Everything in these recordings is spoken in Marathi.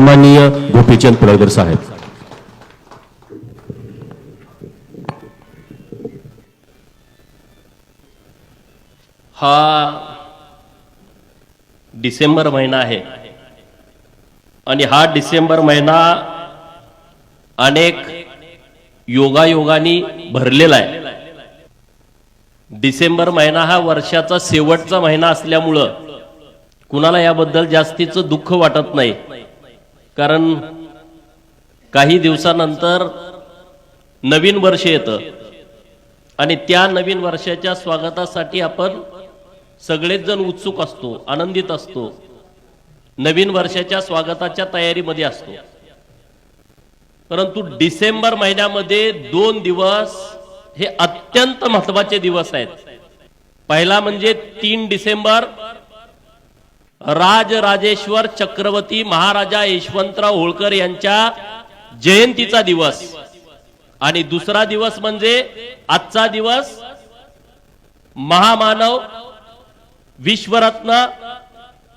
माननीय गोपीचंद पडळकर साहेब. हा डिसेंबर महिना आहे. आणि हा डिसेंबर महिना अनेक योगायोगानी भरलेला आहे. डिसेंबर महिना हा वर्षाचा शेवटचा महिना असल्यामुळं कुणाला याबद्दल जास्तीचं दुःख वाटत नाही. कारण काही दिवसानंतर नवीन वर्ष येतं. आणि त्या नवीन वर्षाच्या स्वागतासाठी आपण सगळेच जण उत्सुक असतो आनंदित असतो. नवीन वर्षाच्या स्वागताच्या तयारीमध्ये असतो. परंतु डिसेंबर महिन्यामध्ये दोन दिवस हे अत्यंत महत्त्वाचे दिवस आहेत. पहिला म्हणजे तीन डिसेंबर राजराजेश्वर चक्रवर्ती महाराजा यशवंतराव होळकर यांच्या जयंतीचा दिवस. आणि दुसरा दिवस म्हणजे आजचा दिवस महामानव विश्वरत्न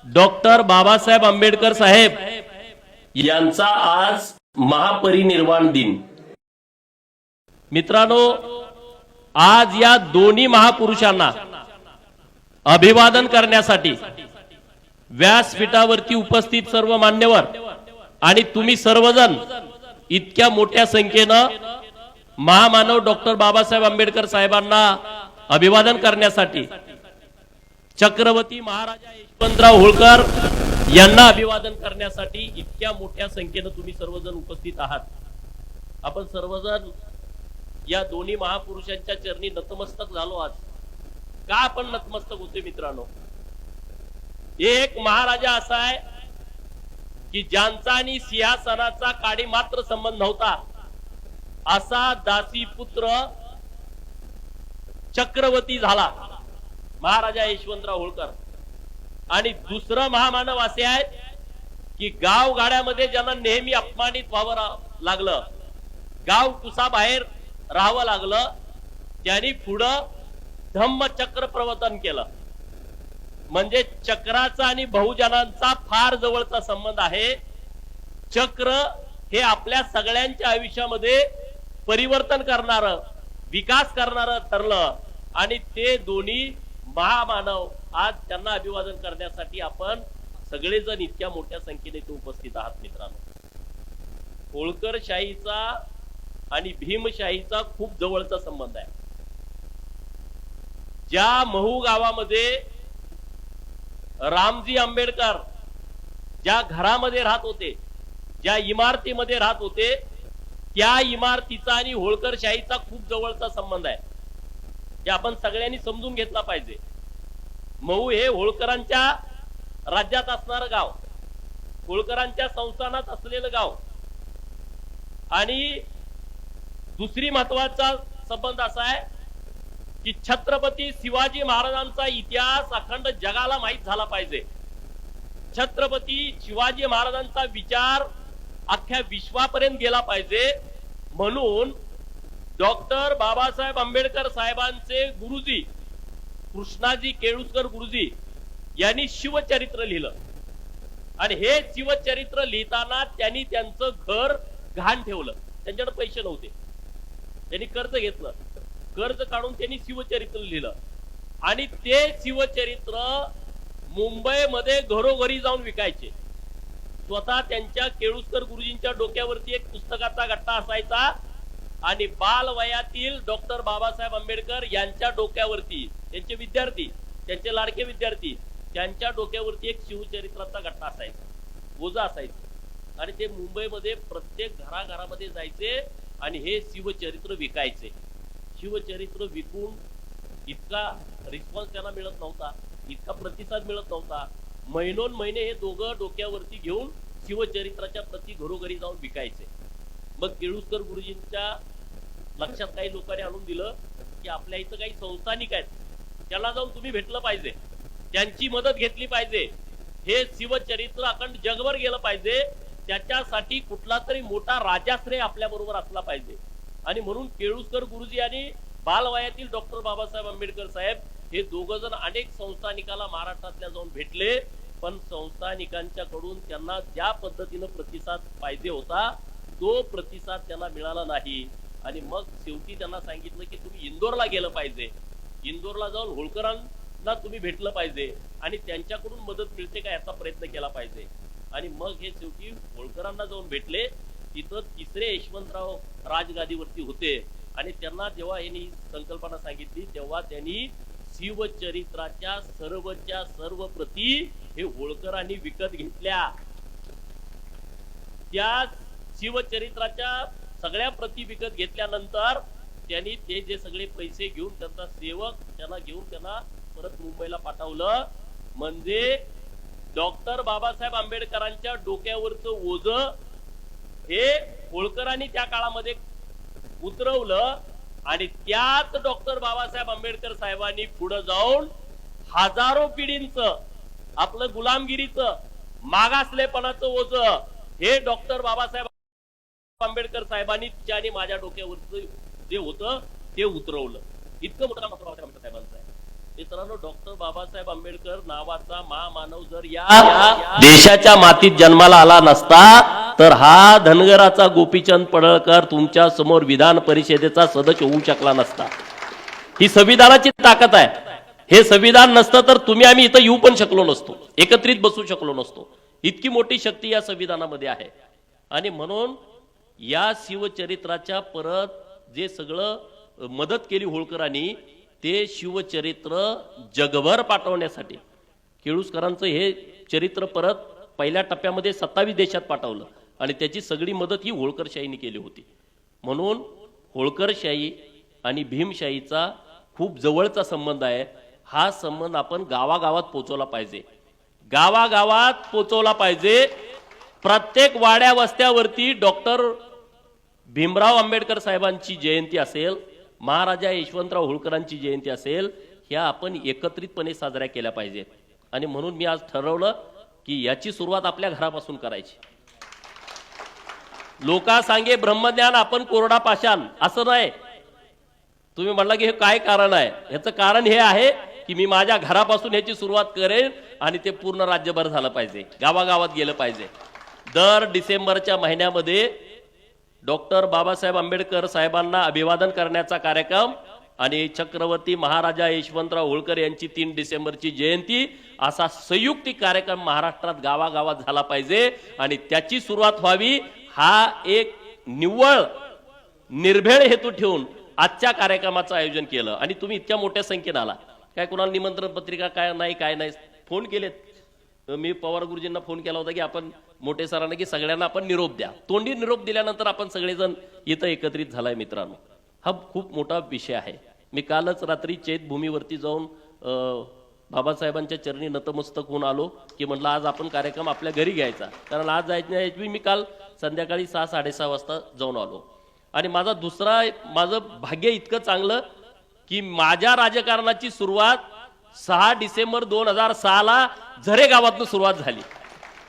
डॉक्टर बाबासाहेब आंबेडकर साहेब यांचा आज महापरिनिर्वाण दिन. मित्रांनो आज या दोन्ही महापुरुषांना अभिवादन करण्यासाठी व्यासपीठावरती उपस्थित सर्व मान्यवर आणि तुम्ही सर्वजण इतक्या मोठ्या संख्येनं महामानव डॉक्टर बाबासाहेब आंबेडकर साहेबांना अभिवादन करण्यासाठी चक्रवर्ती महाराजा यशवंतराव होळकर यांना अभिवादन करण्यासाठी इतक्या मोठ्या संख्येनं तुम्ही सर्वजण उपस्थित आहात. आपण सर्वजण या दोन्ही महापुरुषांच्या चरणी नतमस्तक झालो आज. का आपण नतमस्तक होते मित्रांनो? एक महाराजा असा आहे की ज्यांचा आणि सिंहासनाचा काडी मात्र संबंध नव्हता. असा दासी पुत्र चक्रवर्ती झाला. महाराजा यशवंतराव होळकर. आणि दुसरं महामानव असे आहेत की गाव गाड्यामध्ये ज्यांना नेहमी अपमानित व्हावं लागलं गाव कुसाबाहेर राहावं लागलं त्यांनी पुढं धम्मचक्र प्रवर्तन केलं. म्हणजे चक्राचा आणि बहुजनांचा फार जवळचा संबंध आहे. चक्र हे आपल्या सगळ्यांच्या आयुष्यामध्ये परिवर्तन करणार विकास करणार ठरलं. आणि ते दोन्ही महामानव आज त्यांना अभिवादन करण्यासाठी आपण सगळेजण इतक्या मोठ्या संख्येने ते उपस्थित आहात मित्रांनो. होळकरशाहीचा आणि भीमशाहीचा खूप जवळचा संबंध आहे. ज्या महू गावामध्ये रामजी आंबेडकर ज्या घरामध्ये राहत होते ज्या इमारतीमध्ये राहत होते त्या इमारतीचा आणि होळकर शाहीचा खूप जवळचा संबंध आहे. हे आपण सगळ्यांनी समजून घेतला पाहिजे. मऊ हे होळकरांच्या राज्यात असणारं गाव होळकरांच्या संस्थानात असलेलं गाव आणि दुसरी महत्त्वाचा संबंध असा आहे की छत्रपती शिवाजी महाराजांचा इतिहास अखंड जगाला माहीत झाला पाहिजे. छत्रपती शिवाजी महाराजांचा विचार अख्ख्या विश्वापर्यंत गेला पाहिजे. म्हणून डॉक्टर बाबासाहेब आंबेडकर साहेबांचे गुरुजी कृष्णाजी केळुसकर गुरुजी यांनी शिवचरित्र लिहिलं. आणि हे शिवचरित्र लिहिताना त्यांनी त्यांचं घर घाण ठेवलं. त्यांच्याकडे पैसे नव्हते. त्यांनी कर्ज घेतलं. कर्ज काढून त्यांनी शिवचरित्र लिहिलं. आणि ते शिवचरित्र मुंबईमध्ये घरोघरी जाऊन विकायचे. स्वतः त्यांच्या केळुसकर गुरुजींच्या डोक्यावरती एक पुस्तकाचा गट्टा असायचा. आणि बालवयातील डॉक्टर बाबासाहेब आंबेडकर यांच्या डोक्यावरती त्यांचे विद्यार्थी त्यांचे लाडके विद्यार्थी त्यांच्या डोक्यावरती एक शिवचरित्राचा गट्टा असायचा. ओझा असायचा. आणि ते मुंबईमध्ये प्रत्येक घराघरामध्ये जायचे आणि हे शिवचरित्र विकायचे. शिवचरित्र विकून इतका रिस्पॉन्स त्यांना मिळत नव्हता इतका प्रतिसाद मिळत नव्हता. महिनोन महिने हे दोघं डोक्यावरती घेऊन शिवचरित्राच्या प्रती घरोघरी जाऊन विकायचे. मग केळुसकर गुरुजींच्या लक्षात काही लोकांनी आणून दिलं की आपल्या इथं काही संस्थानिक आहेत. त्याला जाऊन तुम्ही भेटलं पाहिजे. त्यांची मदत घेतली पाहिजे. हे शिवचरित्र अखंड जगभर गेलं पाहिजे. त्याच्यासाठी कुठला तरी मोठा राजाश्रय आपल्या बरोबर असला पाहिजे. आणि म्हणून केळुसकर गुरुजी आणि बालवयातील डॉक्टर बाबासाहेब आंबेडकर साहेब हे दोघ जण अनेक संस्थानिकाला महाराष्ट्रातल्या जाऊन भेटले. पण संस्थानिकांच्याकडून त्यांना ज्या पद्धतीनं प्रतिसाद पाहिजे होता तो प्रतिसाद त्यांना मिळाला नाही. आणि मग शेवटी त्यांना सांगितलं की तुम्ही इंदोरला गेलं पाहिजे. इंदोरला जाऊन होळकरांना तुम्ही भेटलं पाहिजे. आणि त्यांच्याकडून मदत मिळते का याचा प्रयत्न केला पाहिजे. आणि मग हे शेवटी होळकरांना जाऊन भेटले. तिथं तिसरे यशवंतराव राजगादीवरती होते. आणि त्यांना जेव्हा यांनी संकल्पना सांगितली तेव्हा त्यांनी शिवचरित्राच्या सर्वच्या सर्व प्रती हे होळकरांनी विकत घेतल्या. त्या शिवचरित्राच्या सगळ्या प्रती विकत घेतल्यानंतर त्यांनी ते जे सगळे पैसे घेऊन त्यांचा सेवक त्यांना घेऊन त्यांना परत मुंबईला पाठवलं. म्हणजे डॉक्टर बाबासाहेब आंबेडकरांच्या डोक्यावरचं ओझ हे होळकरांनी त्या काळामध्ये उतरवलं आणि त्याच डॉक्टर बाबासाहेब आंबेडकर साहेबांनी पुढे जाऊन हजारो पिढींच आपलं गुलामगिरीचं मागासलेपणाचं ओझ हे डॉक्टर बाबासाहेब आंबेडकर साहेबांनी तिच्या आणि माझ्या डोक्यावरचं जे होतं ते उतरवलं. इतकं मोठं डॉक्टर बाबासाहेब आंबेडकर साहेबांचं. आहे मित्रांनो डॉक्टर बाबासाहेब आंबेडकर नावाचा महामानव जर या देशाच्या मातीत जन्माला आला नसता तर हा धनगराचा गोपीचंद पडळकर तुमच्यासमोर विधान परिषदेचा सदस्य होऊ शकला नसता. ही संविधानाची ताकद आहे. हे संविधान नसतं तर तुम्ही आम्ही इथं येऊ पण शकलो नसतो. एकत्रित बसू शकलो नसतो. इतकी मोठी शक्ती या संविधानामध्ये आहे. आणि म्हणून या शिवचरित्राच्या परत जे सगळं मदत केली होळकरांनी ते शिवचरित्र जगभर पाठवण्यासाठी. केळुसकरांचं हे चरित्र परत पहिल्या टप्प्यामध्ये सत्तावीस देशात पाठवलं. आणि त्याची सगळी मदत ही होळकरशाहीने केली होती. म्हणून होळकरशाही आणि भीमशाहीचा खूप जवळचा संबंध आहे. हा संबंध आपण गावागावात पोचवला पाहिजे. गावागावात पोचवला पाहिजे. प्रत्येक वाड्या वस्त्यावरती डॉक्टर भीमराव आंबेडकर साहेबांची जयंती असेल महाराजा यशवंतराव होळकरांची जयंती असेल ह्या आपण एकत्रितपणे साजऱ्या केल्या पाहिजेत. आणि म्हणून मी आज ठरवलं की याची सुरुवात आपल्या घरापासून करायची. लोका सांगे ब्रह्मज्ञान आपण कोरडा पाषाण असं नाही. तुम्ही म्हणला की हे काय कारण आहे? ह्याचं कारण हे आहे की मी माझ्या घरापासून ह्याची सुरुवात करेन आणि ते पूर्ण राज्यभर झालं पाहिजे. गावागावात गेलं पाहिजे. दर डिसेंबरच्या महिन्यामध्ये डॉक्टर बाबासाहेब आंबेडकर साहेबांना अभिवादन करण्याचा कार्यक्रम आणि चक्रवर्ती महाराजा यशवंतराव होळकर यांची तीन डिसेंबरची जयंती असा संयुक्तिक कार्यक्रम महाराष्ट्रात गावागावात झाला पाहिजे आणि त्याची सुरुवात व्हावी हा एक निव्वळ निर्भेळ हेतू ठेवून आजच्या कार्यक्रमाचं आयोजन केलं. आणि तुम्ही इतक्या मोठ्या संख्येनं आला. काय कोणाला निमंत्रण पत्रिका काय नाही काय नाही फोन केलेत. मी पवार गुरुजींना फोन केला होता की आपण मोठे सरांना की सगळ्यांना आपण निरोप द्या. तोंडी निरोप दिल्यानंतर आपण सगळेजण इथं एकत्रित झालाय मित्रांनो. हा खूप मोठा विषय आहे. मी कालच रात्री चैतभूमीवरती जाऊन बाबासाहेबांच्या चरणी नतमस्तक होऊन आलो की म्हटलं आज आपण कार्यक्रम आपल्या घरी घ्यायचा. कारण आज जायची मी काल संध्याकाळी सहा साडेसहा वाजता जाऊन आलो. आणि माझा दुसरा माझं भाग्य इतकं चांगलं की माझ्या राजकारणाची सुरुवात सहा डिसेंबर दोन हजार सहाला झरे गावातून सुरुवात झाली.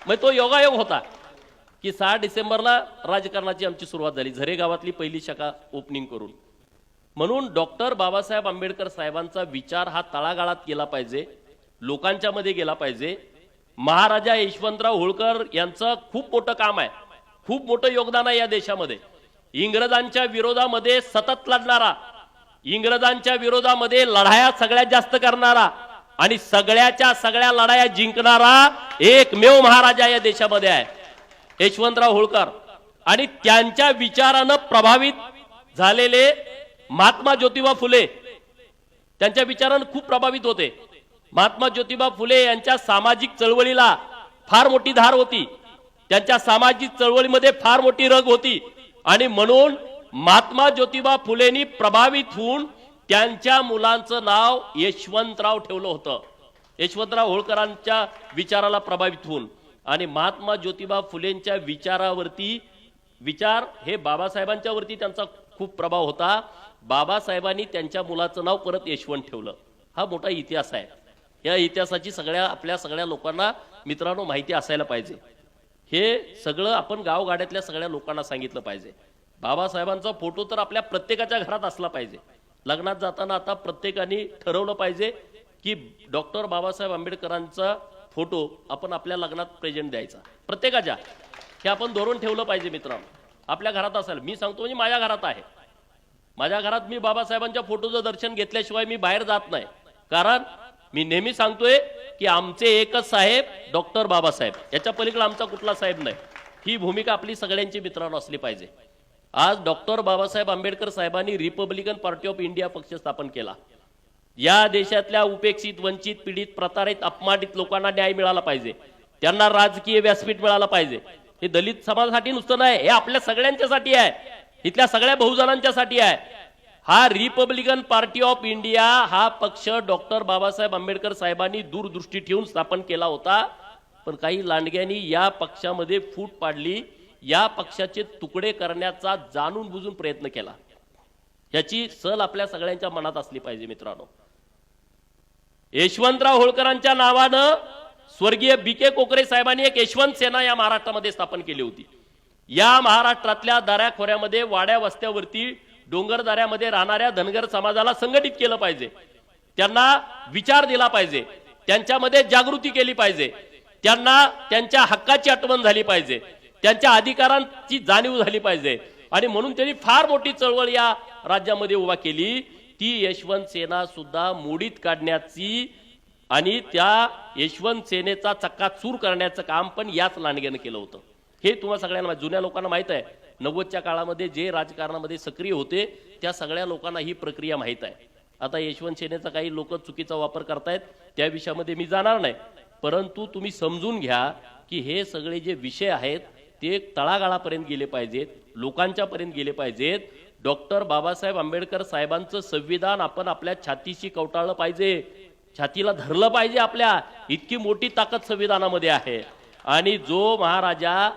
मग तो योगायोग होता की सहा डिसेंबरला राजकारणाची आमची सुरुवात झाली झरे गावातली पहिली शाखा ओपनिंग करून. म्हणून डॉक्टर बाबासाहेब आंबेडकर साहेबांचा विचार हा तळागाळात केला पाहिजे. लोकांच्या मध्ये गेला पाहिजे. महाराजा यशवंतराव होळकर यांचं खूप मोठं काम आहे. खूप मोठं योगदान आहे या देशामध्ये. इंग्रजांच्या विरोधामध्ये सतत लढणारा इंग्रजांच्या विरोधामध्ये लढाया सगळ्यात जास्त करणारा आणि सगळ्याच्या सगळ्या लढाया जिंकणारा एकमेव महाराजा या देशामध्ये आहे. यशवंतराव होळकर. आणि त्यांच्या विचारानं प्रभावित झालेले महात्मा ज्योतिबा फुले त्यांच्या विचारानं खूप प्रभावित होते. महात्मा ज्योतिबा फुले यांच्या सामाजिक चळवळीला फार मोठी धार होती. त्यांच्या सामाजिक चळवळीमध्ये फार मोठी रग होती. आणि म्हणून महात्मा ज्योतिबा फुलेंनी प्रभावित होऊन त्यांच्या मुलांचं नाव यशवंतराव ठेवलं होतं. यशवंतराव होळकरांच्या विचाराला प्रभावित होऊन. आणि महात्मा ज्योतिबा फुलेंच्या विचारावरती विचार हे बाबासाहेबांच्या वरती त्यांचा खूप प्रभाव होता. बाबासाहेबांनी त्यांच्या मुलाचं नाव परत यशवंत ठेवलं. हा मोठा इतिहास आहे. या इतिहासाची सगळ्या आपल्या सगळ्या लोकांना मित्रांनो माहिती असायला पाहिजे. हे सगळं आपण गावगाड्यातल्या सगळ्या लोकांना सांगितलं पाहिजे. बाबासाहेबांचा फोटो तर आपल्या प्रत्येकाच्या घरात असला पाहिजे. लग्नात जाताना आता प्रत्येकाने ठरवलं पाहिजे की डॉक्टर बाबासाहेब आंबेडकरांचा फोटो आपण आपल्या लग्नात प्रेझेंट द्यायचा. प्रत्येकाच्या. हे आपण धोरण ठेवलं पाहिजे मित्रांनो. आपल्या घरात असेल मी सांगतो म्हणजे माझ्या घरात आहे. माझ्या घरात मी बाबासाहेबांच्या फोटोचं दर्शन घेतल्याशिवाय मी बाहेर जात नाही. कारण मी नेहमी सांगतोय की आमचे एकच साहेब डॉक्टर बाबासाहेब. याच्या पलीकडे आमचा कुठला साहेब नाही. ही भूमिका आपली सगळ्यांची मित्रांनो असली पाहिजे. आज डॉक्टर बाबासाहेब आंबेडकर साहेबांनी रिपब्लिकन पार्टी ऑफ इंडिया पक्ष स्थापन केला. या देशातल्या उपेक्षित वंचित पीडित प्रतारित अपमानित लोकांना न्याय मिळाला पाहिजे. त्यांना राजकीय व्यासपीठ मिळाला पाहिजे. हे दलित समाजासाठी नुसतं नाही हे आपल्या सगळ्यांच्यासाठी आहे. इथल्या सगळ्या बहुजनांच्यासाठी आहे. हा रिपब्लिकन पार्टी ऑफ इंडिया हा पक्ष डॉक्टर बाबासाहेब आंबेडकर साहेबांनी दूरदृष्टी ठेवून स्थापन केला होता. पण काही लांडग्यांनी या पक्षामध्ये फूट पाडली. या पक्षाचे तुकडे करण्याचा जाणून बुजून प्रयत्न केला. याची सल आपल्या सगळ्यांच्या मनात असली पाहिजे मित्रांनो. यशवंतराव होळकरांच्या नावानं स्वर्गीय बी के कोकरे साहेबांनी एक यशवंत सेना या महाराष्ट्रामध्ये स्थापन केली होती. या महाराष्ट्रातल्या दऱ्याखोऱ्यामध्ये वाड्या वस्त्यावरती डोंगरदाऱ्यामध्ये राहणाऱ्या धनगर समाजाला संघटित केलं पाहिजे. त्यांना विचार दिला पाहिजे. त्यांच्यामध्ये जागृती केली पाहिजे. त्यांना त्यांच्या हक्काची आठवण झाली पाहिजे. त्यांच्या अधिकारांची जाणीव झाली पाहिजे. आणि म्हणून त्यांनी फार मोठी चळवळ या राज्यामध्ये उभा केली. ती यशवंत सेना सुद्धा मोडीत काढण्याची आणि त्या यशवंत सेनेचा चक्काचूर करण्याचं काम पण याच लांडग्यानं केलं होतं. हे तुम्हाला सगळ्यांना जुन्या लोकांना माहीत आहे. नव्वदच्या काळामध्ये जे राजकारणामध्ये सक्रिय होते त्या सगळ्या लोकांना ही प्रक्रिया माहीत आहे. आता यशवंत सेनेचा काही लोक चुकीचा वापर करतायत त्या विषयामध्ये मी जाणार नाही. परंतु तुम्ही समजून घ्या की हे सगळे जे विषय आहेत ते तळागाळापर्यंत गेले पाहिजेत लोकांच्या पर्यंत गेले पाहिजेत. डॉक्टर बाबासाहेब आंबेडकर साहेबांचं संविधान आपण आपल्या छातीशी कवटाळलं पाहिजे. छातीला धरलं पाहिजे आपल्या. इतकी मोठी ताकद संविधानामध्ये आहे. आणि जो महाराजा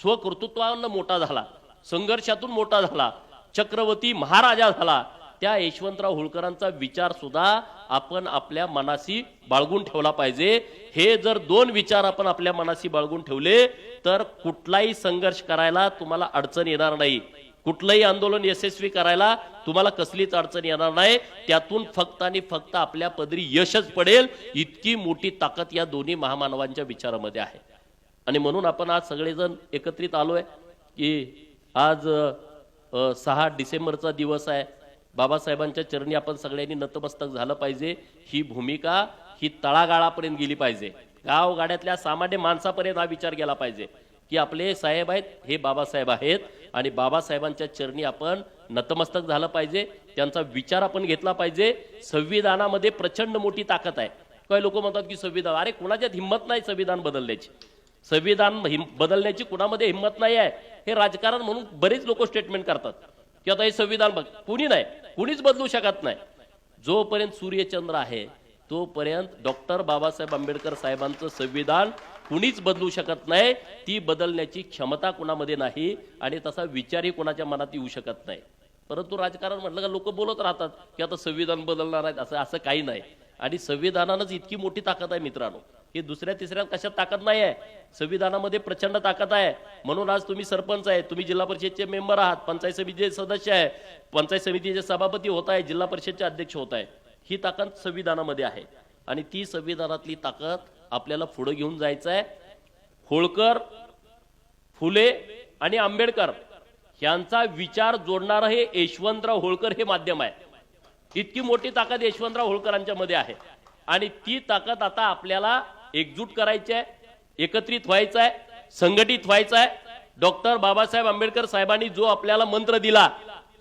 स्वकर्तृत्वानं मोठा झाला संघर्षातून मोठा झाला. चक्रवर्ती महाराजा झाला. त्या यशवंतराव होळकरांचा विचार सुद्धा आपण आपल्या मनाशी बाळगून ठेवला पाहिजे. हे जर दोन विचार आपण आपल्या मनाशी बाळगून ठेवले तर कुठलाही संघर्ष करायला तुम्हाला अडचण येणार नाही. कुठलंही आंदोलन यशस्वी करायला तुम्हाला कसलीच अडचण येणार नाही. त्यातून फक्त आणि फक्त आपल्या पदरी यशच पडेल. इतकी मोठी ताकद या दोन्ही महामानवांच्या विचारामध्ये आहे. आणि म्हणून आपण आज सगळेजण एकत्रित आलोय की आज सहा डिसेंबरचा दिवस आहे. बाबासाहेबांच्या चरणी आपण सगळ्यांनी नतमस्तक झालं पाहिजे. ही भूमिका ही तळागाळापर्यंत गेली पाहिजे. गावगाड्यातल्या सामान्य माणसापर्यंत हा विचार गेला पाहिजे. की आपले साहेब आहेत हे बाबासाहेब आहेत आणि बाबासाहेबांच्या चरणी आपण नतमस्तक झालं पाहिजे. त्यांचा विचार आपण घेतला पाहिजे. संविधानामध्ये प्रचंड मोठी ताकद आहे. काही लोक म्हणतात की संविधान अरे कुणाच्यात हिंमत नाही संविधान बदलण्याची. संविधान बदलण्याची कुणामध्ये हिंमत नाही आहे. हे राजकारण म्हणून बरेच लोक स्टेटमेंट करतात. की आता हे संविधान बघ कुणी नाही कुणीच बदलू शकत नाही. जोपर्यंत सूर्यचंद्र आहे तोपर्यंत डॉक्टर बाबासाहेब आंबेडकर साहेबांचं संविधान कुणीच बदलू शकत नाही. ती बदलण्याची क्षमता कुणामध्ये नाही आणि तसा विचारही कुणाच्या मनात येऊ शकत नाही. परंतु राजकारण म्हटलं का लोक बोलत राहतात की आता संविधान बदलणार आहेत असं असं काही नाही. आणि संविधानानंच इतकी मोठी ताकद आहे मित्रांनो. ही दुसऱ्या तिसऱ्या कशात ताकद नाही आहे संविधानामध्ये प्रचंड ताकद आहे. म्हणून आज तुम्ही सरपंच आहे. तुम्ही जिल्हा परिषदचे मेंबर आहात. पंचायत समितीचे सदस्य आहे. पंचायत समितीचे सभापती होत आहे. जिल्हा परिषदचे अध्यक्ष होत आहे. ही ताकद संविधानामध्ये आहे. आणि ती संविधानातली ताकद आपल्याला पुढे घेऊन जायचं आहे होळकर फुले आणि आंबेडकर यांचा विचार जोडणारं हे यशवंतराव होळकर हे माध्यम आहे. इतकी मोठी ताकद यशवंतराव होळकरांच्या मध्ये आहे. आणि ती ताकद आता आपल्याला एकजूट करायची आहे एकत्रित व्हायचं आहे संघटित व्हायचं आहे डॉक्टर बाबासाहेब आंबेडकर साहेबांनी जो आपल्याला मंत्र दिला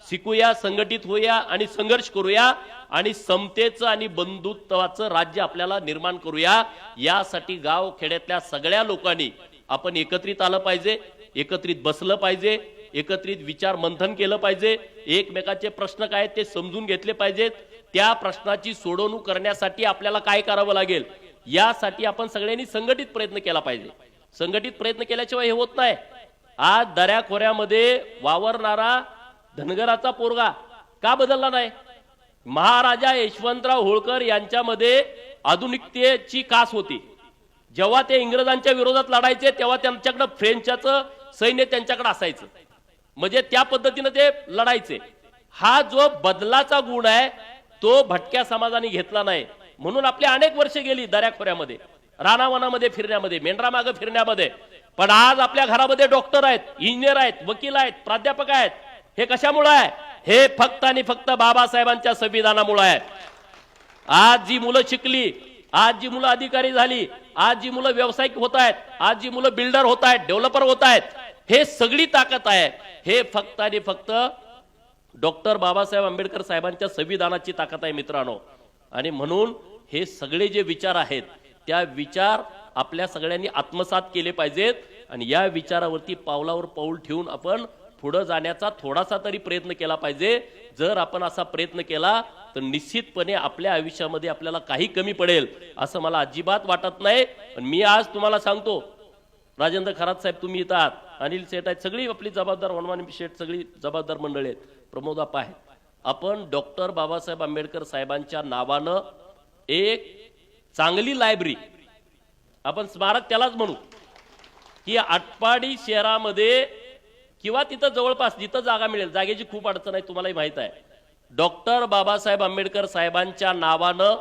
शिकूया संघटित होऊया आणि संघर्ष करूया आणि समतेचं आणि बंधुत्वाचं राज्य आपल्याला निर्माण करूया यासाठी गाव खेड्यातल्या सगळ्या लोकांनी आपण एकत्रित आलं पाहिजे एकत्रित बसलं पाहिजे एकत्रित विचार मंथन केलं पाहिजे एकमेकाचे प्रश्न काय आहेत ते समजून घेतले पाहिजेत. त्या प्रश्नाची सोडवणूक करण्यासाठी आपल्याला काय करावं लागेल? यासाठी आपण सगळ्यांनी संघटित प्रयत्न केला पाहिजे. संघटित प्रयत्न केल्याशिवाय हे होत नाही. आज दऱ्याखोऱ्यामध्ये वावरणारा धनगराचा पोरगा का बदलला नाही? महाराजा यशवंतराव होळकर यांच्यामध्ये आधुनिकतेची कास होती. जेव्हा ते इंग्रजांच्या विरोधात लढायचे तेव्हा त्यांच्याकडे फ्रेंचाचं सैन्य त्यांच्याकडे असायचं. म्हणजे त्या पद्धतीनं ते लढायचे. हा जो बदलाचा गुण आहे तो भटक्या समाजाने घेतला नाही. म्हणून आपली अनेक वर्ष गेली दऱ्याखोऱ्यामध्ये रानावनामध्ये फिरण्यामध्ये मेंढरामागं फिरण्यामध्ये. पण आज आपल्या घरामध्ये डॉक्टर आहेत इंजिनियर आहेत वकील आहेत प्राध्यापक आहेत. हे कशामुळे आहे? हे फक्त आणि फक्त बाबासाहेबांच्या संविधानामुळे आहे. आज जी मुलं शिकली आज जी मुलं अधिकारी झाली आज जी मुलं व्यावसायिक होत आहेत आज जी मुलं बिल्डर होत आहेत डेव्हलपर होत आहेत हे सगळी ताकद आहे. हे फक्त आणि फक्त डॉक्टर बाबासाहेब आंबेडकर साहेबांच्या संविधानाची ताकद आहे मित्रांनो. आणि म्हणून हे सगळे जे विचार आहेत त्या विचार आपल्या सगळ्यांनी आत्मसात केले पाहिजेत आणि या विचारावरती पावलावर पाऊल ठेवून आपण पुढं जाण्याचा थोडासा तरी प्रयत्न केला पाहिजे. जर आपण असा प्रयत्न केला तर निश्चितपणे आपल्या आयुष्यामध्ये आपल्याला काही कमी पडेल असं मला अजिबात वाटत नाही. पण मी आज तुम्हाला सांगतो राजेंद्र खरात साहेब तुम्ही येतात अनिल सेठ आहेत सगळी आपली जबाबदार हनुमान शेठ सगळी जबाबदार मंडळी आहेत. प्रमोद आहेत. आपण डॉक्टर बाबासाहेब आंबेडकर साहेबांच्या नावानं एक चांगली लायब्ररी आपण स्मारक त्यालाच म्हणू की आटपाडी शहरामध्ये किंवा तिथं जवळपास जिथं जागा मिळेल जागेची खूप अडचण आहे तुम्हालाही माहीत आहे. डॉक्टर बाबासाहेब आंबेडकर साहेबांच्या नावानं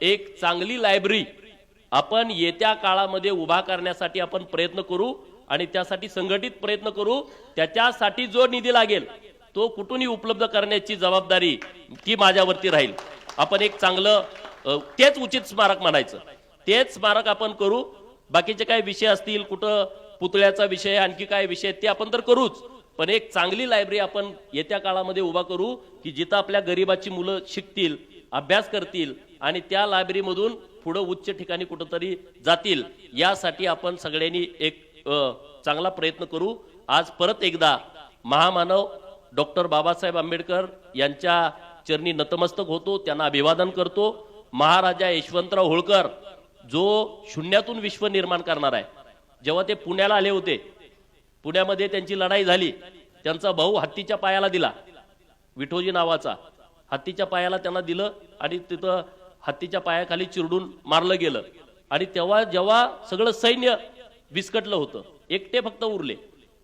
एक चांगली लायब्ररी आपण येत्या काळामध्ये उभा करण्यासाठी आपण प्रयत्न करू आणि त्यासाठी संघटित प्रयत्न करू त्याच्यासाठी जो निधी लागेल तो कुठूनही उपलब्ध करण्याची जबाबदारी ती माझ्यावरती राहील. आपण एक चांगलं तेच उचित स्मारक म्हणायचं तेच स्मारक आपण करू. बाकीचे काय विषय असतील कुठं पुतळ्याचा विषय आणखी काय विषय ते आपण तर करूच. पण एक चांगली लायब्ररी आपण येत्या काळामध्ये उभा करू की जिथं आपल्या गरिबाची मुलं शिकतील अभ्यास करतील आणि त्या लायब्ररीमधून पुढं उच्च ठिकाणी कुठंतरी जातील यासाठी आपण सगळ्यांनी एक चांगला प्रयत्न करू. आज परत एकदा महामानव डॉक्टर बाबासाहेब आंबेडकर यांच्या चरणी नतमस्तक होतो त्यांना अभिवादन करतो. महाराजा यशवंतराव होळकर जो शून्यातून विश्व निर्माण करणार आहे. जेव्हा ते पुण्याला आले होते पुण्यामध्ये त्यांची लढाई झाली. त्यांचा भाऊ हत्तीच्या पायाला दिला. विठोजी नावाचा हत्तीच्या पायाला त्यांना दिलं आणि तिथं हत्तीच्या पायाखाली चिरडून मारलं गेलं. आणि तेव्हा जेव्हा सगळं सैन्य विस्कटलं होतं एकटे फक्त उरले.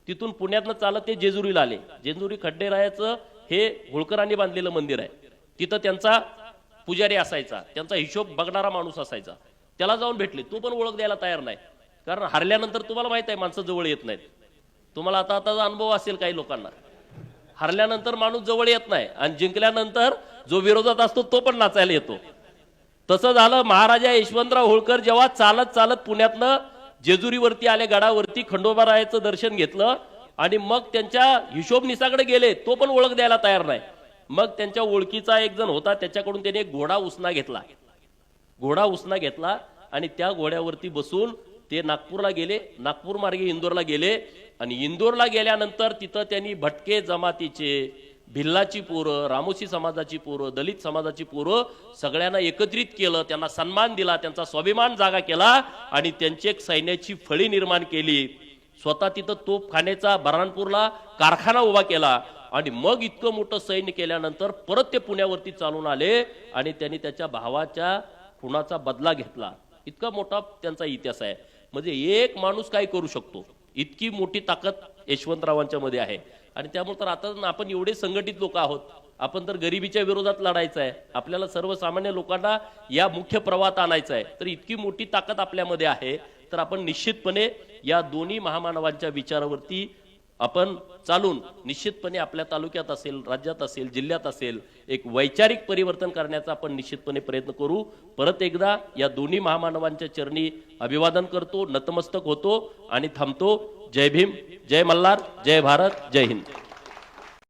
तिथून पुण्यातनं चालत ते जेजुरीला आले. जेजुरी खड्डेरायाचं हे होळकरांनी बांधलेलं मंदिर आहे. तिथं त्यांचा पुजारी असायचा. त्यांचा हिशोब बघणारा माणूस असायचा. त्याला जाऊन भेटले. तो पण ओळख द्यायला तयार नाही. कारण हरल्यानंतर तुम्हाला माहीत आहे माणसं जवळ येत नाहीत. तुम्हाला आता आताचा अनुभव असेल काही लोकांना. हरल्यानंतर माणूस जवळ येत नाही आणि जिंकल्यानंतर जो विरोधात असतो तो पण नाचायला येतो. तसं झालं महाराजा यशवंतराव होळकर जेव्हा चालत चालत पुण्यातनं जेजुरीवरती आले गडावरती खंडोबारायाचं दर्शन घेतलं आणि मग त्यांच्या हिशोबनिसाकडे गेले तो पण ओळख द्यायला तयार नाही. मग त्यांच्या ओळखीचा एक जण होता त्याच्याकडून त्याने एक घोडा उसना घेतला. घोडा उसना घेतला आणि त्या घोड्यावरती बसून ते नागपूरला गेले. नागपूर मार्गे इंदोरला गेले आणि इंदोरला गेल्यानंतर तिथं त्यांनी भटके जमातीचे भिल्लाची पोरं रामोशी समाजाची पोरं दलित समाजाची पोरं सगळ्यांना एकत्रित केलं त्यांना सन्मान दिला त्यांचा स्वाभिमान जागा केला आणि त्यांची एक सैन्याची फळी निर्माण केली. स्वतः तिथं तोफखान्याचा बऱ्हाणपूरला कारखाना उभा केला आणि मग इतकं मोठं सैन्य केल्यानंतर परत ते पुण्यावरती चालून आले आणि त्यांनी त्याच्या भावाच्या खुनाचा बदला घेतला. इतका मोठा त्यांचा इतिहास आहे. म्हणजे एक माणूस काय करू शकतो? इतकी मोठी ताकद यशवंतरावांच्या मध्ये आहे. आणि त्यामुळे तर आता आपण एवढे संघटित लोक आहोत. आपण तर गरिबीच्या विरोधात लढायचं आहे आपल्याला सर्वसामान्य लोकांना या मुख्य प्रवाहात आणायचं आहे तर इतकी मोठी ताकद आपल्यामध्ये आहे. तर आपण निश्चितपणे या दोन्ही महामानवांच्या विचारावरती आपण चालून निश्चितपणे आपल्या तालुक्यात असेल राज्यात असेल जिल्ह्यात असेल एक वैचारिक परिवर्तन करण्याचा आपण निश्चितपणे प्रयत्न करू. परत एकदा या दोन्ही महामानवांच्या चरणी अभिवादन करतो नतमस्तक होतो आणि थांबतो. जय भीम जय मल्हार जय भारत जय हिंद.